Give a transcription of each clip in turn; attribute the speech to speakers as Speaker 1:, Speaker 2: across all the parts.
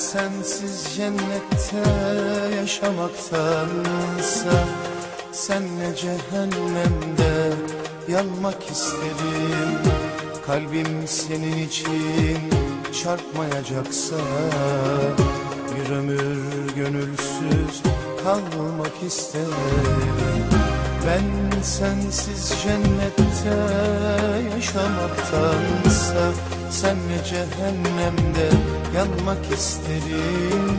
Speaker 1: sensiz cennette yaşamaktansa Senle cehennemde yanmak isterim Kalbim senin için çarpmayacaksa Bir ömür gönülsüz kalmak isterim. Ben sensiz cennette yaşamaktansa Senle cehennemde yanmak isterim.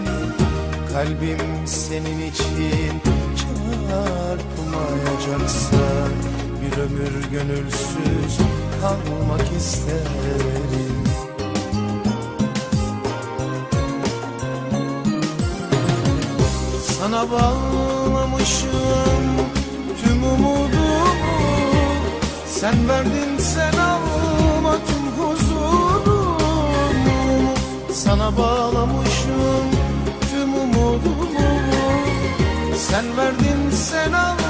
Speaker 1: Kalbim senin için çarpmayacaksa Bir ömür gönülsüz kalmak isterim. Sana bağlamışım tüm umudumu. Sen verdin sen Sana bağlamışım tüm umudumu. Sen verdin sen alma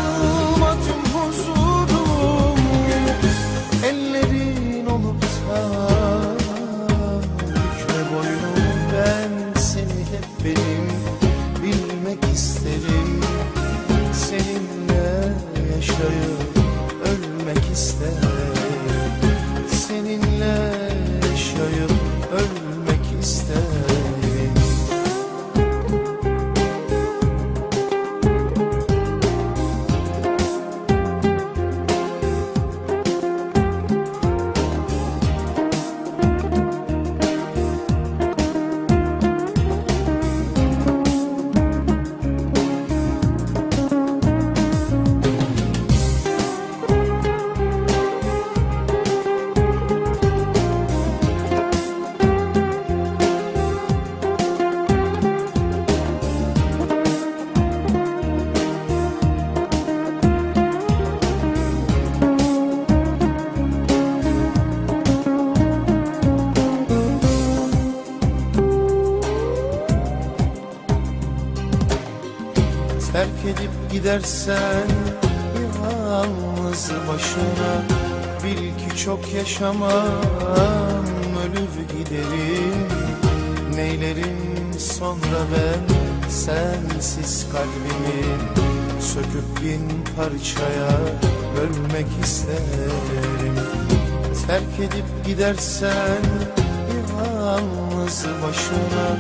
Speaker 1: Terk edip gidersen yalnız başına Bil ki çok yaşamam ölür giderim. Neylerim sonra ben sensiz kalbimi Söküp bin parçaya bölmek isterim. Terk edip gidersen yalnız başına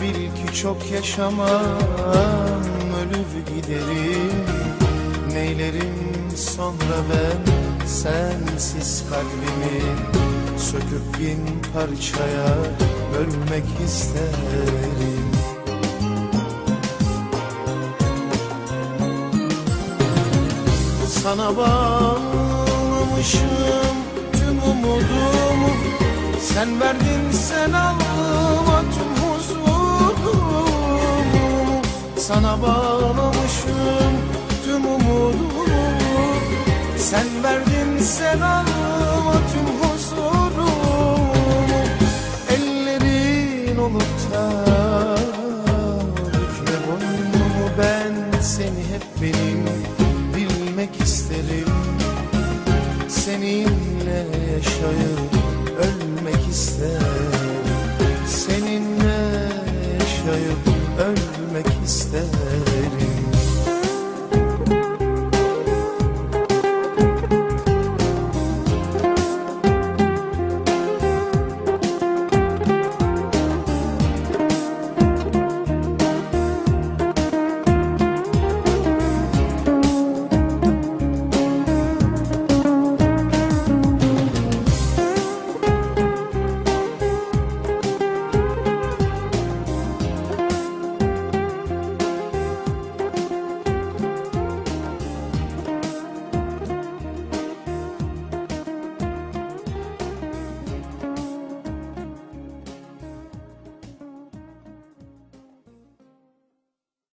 Speaker 1: Bil ki çok yaşamam ölür giderim Neylerim sonra ben? Sensiz kalbimi Söküp bin parçaya bölmek isterim. Sana bağlamışım tüm umudumu. Sen verdin Sana bağlamışım tüm umudumu. Sen verdin sen alma tüm huzurumu. Ellerin olup da bükme boynumu. Ben seni hep benim bilmek isterim. Seninle yaşayıp ölmek isterim